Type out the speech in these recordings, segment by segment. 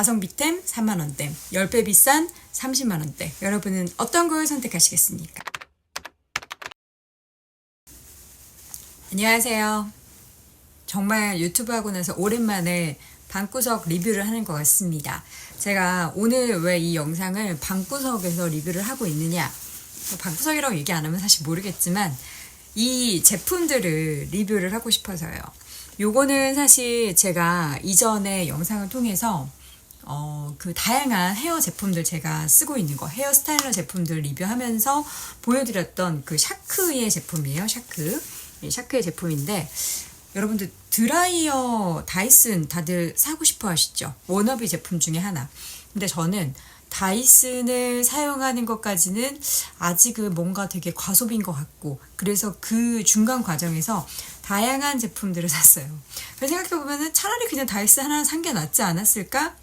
가성비템 3만원대, 10배 비싼 30만원대. 여러분은 어떤 걸 선택하시겠습니까? 안녕하세요. 정말 유튜브 하고 나서 오랜만에 방구석 리뷰를 하는 것 같습니다. 제가 오늘 왜 이 영상을 방구석에서 리뷰를 하고 있느냐. 뭐 방구석이라고 얘기 안 하면 사실 모르겠지만 이 제품들을 리뷰를 하고 싶어서요. 요거는 사실 제가 이전에 영상을 통해서 어, 그 다양한 헤어 제품들 제가 쓰고 있는 거, 헤어 스타일러 제품들 리뷰하면서 보여드렸던 그 샤크의 제품이에요. 샤크. 예, 샤크의 제품인데, 여러분들 드라이어 다이슨 다들 사고 싶어 하시죠? 워너비 제품 중에 하나. 근데 저는 다이슨을 사용하는 것까지는 아직은 뭔가 되게 과소비인 것 같고, 그래서 그 중간 과정에서 다양한 제품들을 샀어요. 그래서 생각해보면은 차라리 그냥 다이슨 하나 산 게 낫지 않았을까?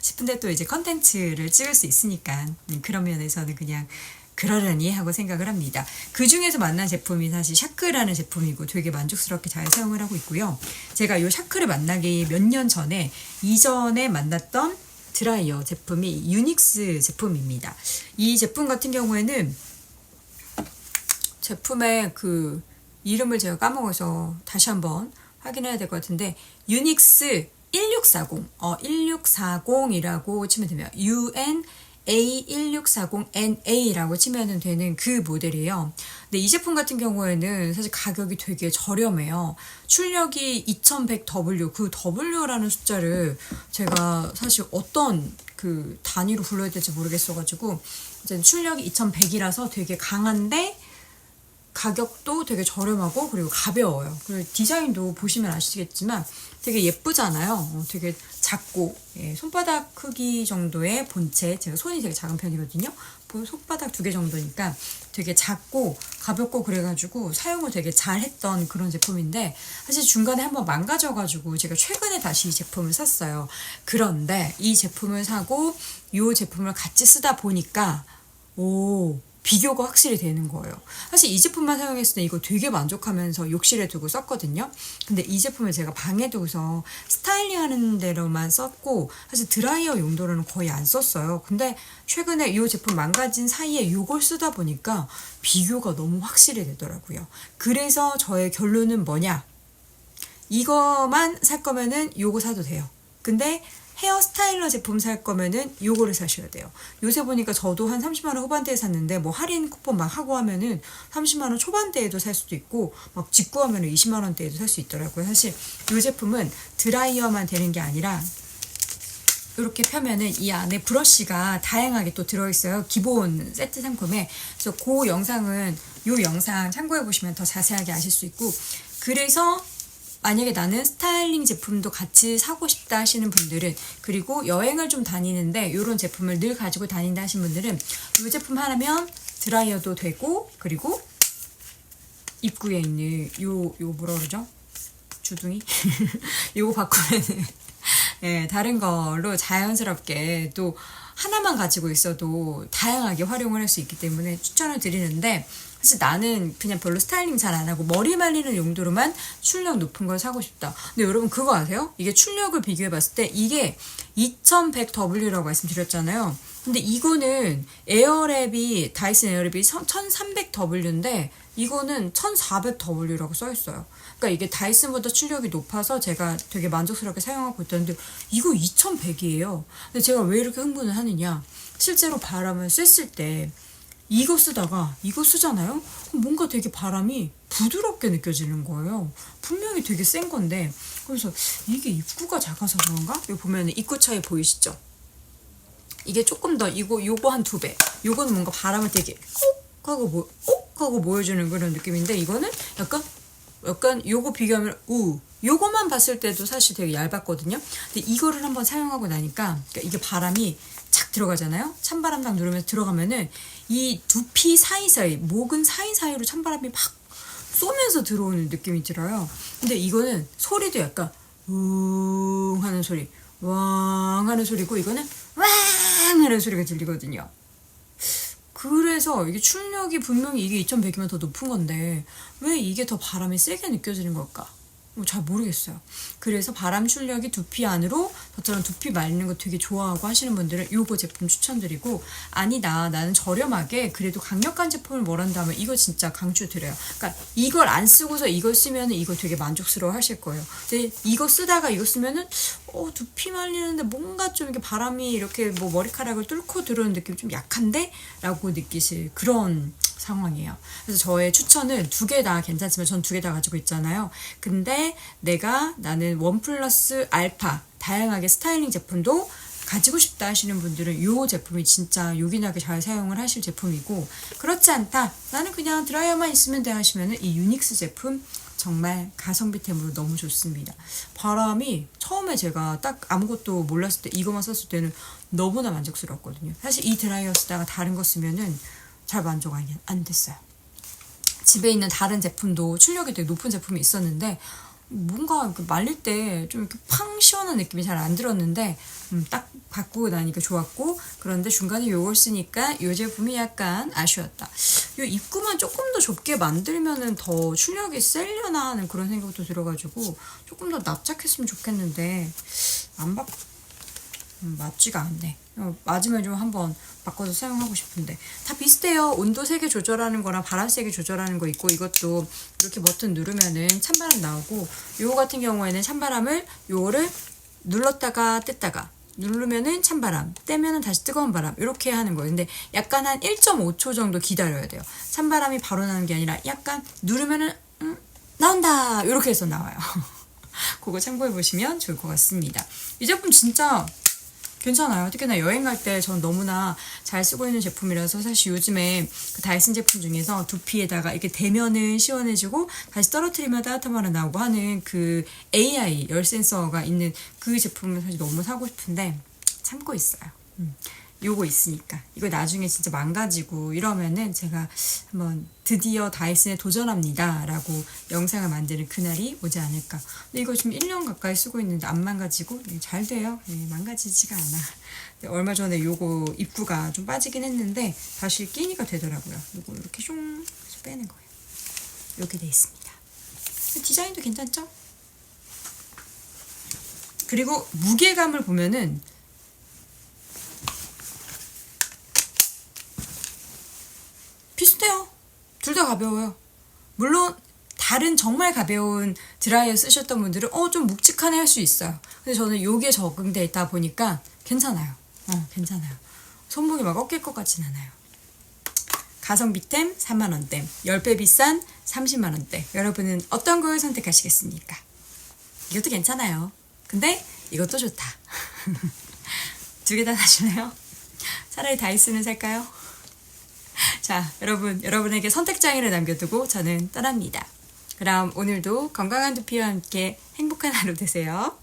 싶은데 또 이제 컨텐츠를 찍을 수 있으니까 음, 그런 면에서는 그냥 그러려니 하고 생각을 합니다. 그 중에서 만난 제품이 사실 샤크라는 제품이고 되게 만족스럽게 잘 사용을 하고 있고요. 제가 이 샤크를 만나기 몇 년 전에 이전에 만났던 드라이어 제품이 유닉스 제품입니다. 이 제품 같은 경우에는 제품의 그 이름을 제가 까먹어서 다시 한번 확인해야 될 것 같은데 유닉스 1640, 어, 1640이라고 치면 되면 UN A1640NA라고 치면 되는 그 모델이에요. 근데 이 제품 같은 경우에는 사실 가격이 되게 저렴해요. 출력이 2100W, 그 W라는 숫자를 제가 사실 어떤 그 단위로 불러야 될지 모르겠어가지고, 이제 출력이 2100이라서 되게 강한데, 가격도 되게 저렴하고 그리고 가벼워요. 그리고 디자인도 보시면 아시겠지만 되게 예쁘잖아요. 어, 되게 작고 예, 손바닥 크기 정도의 본체. 제가 손이 되게 작은 편이거든요. 손바닥 두 개 정도니까 되게 작고 가볍고 그래가지고 사용을 되게 잘했던 그런 제품인데 사실 중간에 한번 망가져가지고 제가 최근에 다시 이 제품을 샀어요. 그런데 이 제품을 사고 이 제품을 같이 쓰다 보니까 오 비교가 확실히 되는 거예요. 사실 이 제품만 사용했을 때 이거 되게 만족하면서 욕실에 두고 썼거든요. 근데 이 제품을 제가 방에 두고서 스타일링 하는 대로만 썼고 사실 드라이어 용도로는 거의 안 썼어요. 근데 최근에 이 제품 망가진 사이에 이걸 쓰다 보니까 비교가 너무 확실히 되더라고요. 그래서 저의 결론은 뭐냐? 이거만 살 거면은 요거 사도 돼요. 근데 헤어 스타일러 제품 살 거면은 요거를 사셔야 돼요. 요새 보니까 저도 한 30만원 후반대에 샀는데 뭐 할인 쿠폰 막 하고 하면은 30만원 초반대에도 살 수도 있고 막 직구 하면은 20만원대에도 살 수 있더라고요. 사실 요 제품은 드라이어만 되는 게 아니라 이렇게 펴면은 이 안에 브러쉬가 다양하게 또 들어있어요. 기본 세트 상품에. 그래서 그 영상은 요 영상 참고해 보시면 더 자세하게 아실 수 있고 그래서 만약에 나는 스타일링 제품도 같이 사고 싶다 하시는 분들은 그리고 여행을 좀 다니는데 이런 제품을 늘 가지고 다닌다 하시는 분들은 이 제품 하나면 드라이어도 되고 그리고 입구에 있는 요 요 뭐라 그러죠? 주둥이 요거 바꾸면은 예, 다른 걸로 자연스럽게 또 하나만 가지고 있어도 다양하게 활용을 할 수 있기 때문에 추천을 드리는데 사실 나는 그냥 별로 스타일링 잘 안 하고 머리 말리는 용도로만 출력 높은 걸 사고 싶다. 근데 여러분 그거 아세요? 이게 출력을 비교해 봤을 때 이게 2100W라고 말씀드렸잖아요. 근데 이거는 에어랩이 다이슨 에어랩이 1300W인데 이거는 1400W라고 써 있어요. 그러니까 이게 다이슨보다 출력이 높아서 제가 되게 만족스럽게 사용하고 있었는데 이거 2100이에요. 근데 제가 왜 이렇게 흥분을 하느냐? 실제로 바람을 쐈을 때 이거 쓰다가 이거 쓰잖아요? 뭔가 되게 바람이 부드럽게 느껴지는 거예요. 분명히 되게 센 건데. 그래서 이게 입구가 작아서 그런가? 여기 보면 입구 차이 보이시죠? 이게 조금 더 이거 요거 한 두 배. 요거는 뭔가 바람을 되게 꼭 하고 뭐, 꼭 하고 보여주는 그런 느낌인데 이거는 약간 약간 요거 비교하면 우 요거만 봤을 때도 사실 되게 얇았거든요. 근데 이거를 한번 사용하고 나니까 그러니까 이게 바람이 착 들어가잖아요. 찬바람 딱 누르면서 들어가면은 이 두피 사이사이 목은 사이사이로 찬바람이 막 쏘면서 들어오는 느낌이 들어요. 근데 이거는 소리도 약간 웅 하는 소리, 왕 하는 소리고 이거는 왕 하는 소리가 들리거든요. 그래서 이게 출력이 분명히 이게 2100이면 더 높은 건데 왜 이게 더 바람이 세게 느껴지는 걸까? 뭐잘 모르겠어요. 그래서 바람 출력이 두피 안으로 저처럼 두피 말리는 거 되게 좋아하고 하시는 분들은 요거 제품 추천드리고 아니다 나는 저렴하게 그래도 강력한 제품을 뭐란다면 이거 진짜 강추드려요. 그러니까 이걸 안 쓰고서 이걸 쓰면은 이거 되게 만족스러워 하실 거예요. 근데 이거 쓰다가 이거 쓰면은 어 두피 말리는데 뭔가 좀 이렇게 바람이 이렇게 뭐 머리카락을 뚫고 들어오는 느낌이 좀 약한데? 라고 느끼실 그런 상황이에요. 그래서 저의 추천은 두 개 다 괜찮지만 전 두 개 다 가지고 있잖아요. 근데 내가 나는 원 플러스 알파 다양하게 스타일링 제품도 가지고 싶다 하시는 분들은 이 제품이 진짜 요긴하게 잘 사용을 하실 제품이고 그렇지 않다 나는 그냥 드라이어만 있으면 돼 하시면은 이 유닉스 제품 정말 가성비템으로 너무 좋습니다. 바람이 처음에 제가 딱 아무것도 몰랐을 때 이거만 썼을 때는 너무나 만족스러웠거든요. 사실 이 드라이어 쓰다가 다른 거 쓰면은 잘 만족 안, 안 됐어요. 집에 있는 다른 제품도 출력이 되게 높은 제품이 있었는데 뭔가 그 말릴 때 좀 이렇게 팡 시원한 느낌이 잘 안 들었는데 음, 딱 바꾸고 나니까 좋았고 그런데 중간에 요걸 쓰니까 이 제품이 약간 아쉬웠다. 요 입구만 조금 더 좁게 만들면은 더 출력이 세려나 하는 그런 생각도 들어가지고 조금 더 납작했으면 좋겠는데 안 바, 음, 맞지가 않네. 어, 맞으면 좀 한번 바꿔서 사용하고 싶은데 다 비슷해요. 온도 세게 조절하는 거랑 바람 세게 조절하는 거 있고 이것도 이렇게 버튼 누르면은 찬바람 나오고 요거 같은 경우에는 찬바람을 요거를 눌렀다가 뗐다가 누르면은 찬바람, 떼면은 다시 뜨거운 바람 이렇게 하는 거예요. 근데 약간 한 1.5초 정도 기다려야 돼요. 찬바람이 바로 나는 게 아니라 약간 누르면은 음, 나온다 이렇게 해서 나와요. 그거 참고해 보시면 좋을 것 같습니다. 이 제품 진짜 괜찮아요. 특히나 여행 갈 때 전 너무나 잘 쓰고 있는 제품이라서 사실 요즘에 그 다이슨 제품 중에서 두피에다가 이렇게 대면은 시원해지고 다시 떨어뜨리면 따뜻한 바람 나오고 하는 그 AI 열 센서가 있는 그 제품을 사실 너무 사고 싶은데 참고 있어요. 음. 요거 있으니까. 이거 나중에 진짜 망가지고 이러면은 제가 한번 드디어 다이슨에 도전합니다 라고 영상을 만드는 그날이 오지 않을까. 근데 이거 지금 1년 가까이 쓰고 있는데 안 망가지고? 네, 잘 돼요. 네, 망가지지가 않아. 근데 얼마 전에 요거 입구가 좀 빠지긴 했는데 다시 끼니가 되더라고요. 요거 이렇게 숑 빼는 거예요. 이렇게 돼 있습니다. 디자인도 괜찮죠? 그리고 무게감을 보면은 비슷해요. 둘 다 가벼워요. 물론 다른 정말 가벼운 드라이어 쓰셨던 분들은 어 좀 묵직하네 할 수 있어요. 근데 저는 요게 적응돼 있다 보니까 괜찮아요. 어 괜찮아요. 손목이 막 꺾일 것 같진 않아요. 가성비템 3만원대, 10배 비싼 30만원대. 여러분은 어떤 걸 선택하시겠습니까? 이것도 괜찮아요. 근데 이것도 좋다. 두 개 다 사시나요? 차라리 다이슨을 살까요? 자, 여러분, 여러분에게 선택장애를 남겨두고 저는 떠납니다. 그럼 오늘도 건강한 두피와 함께 행복한 하루 되세요.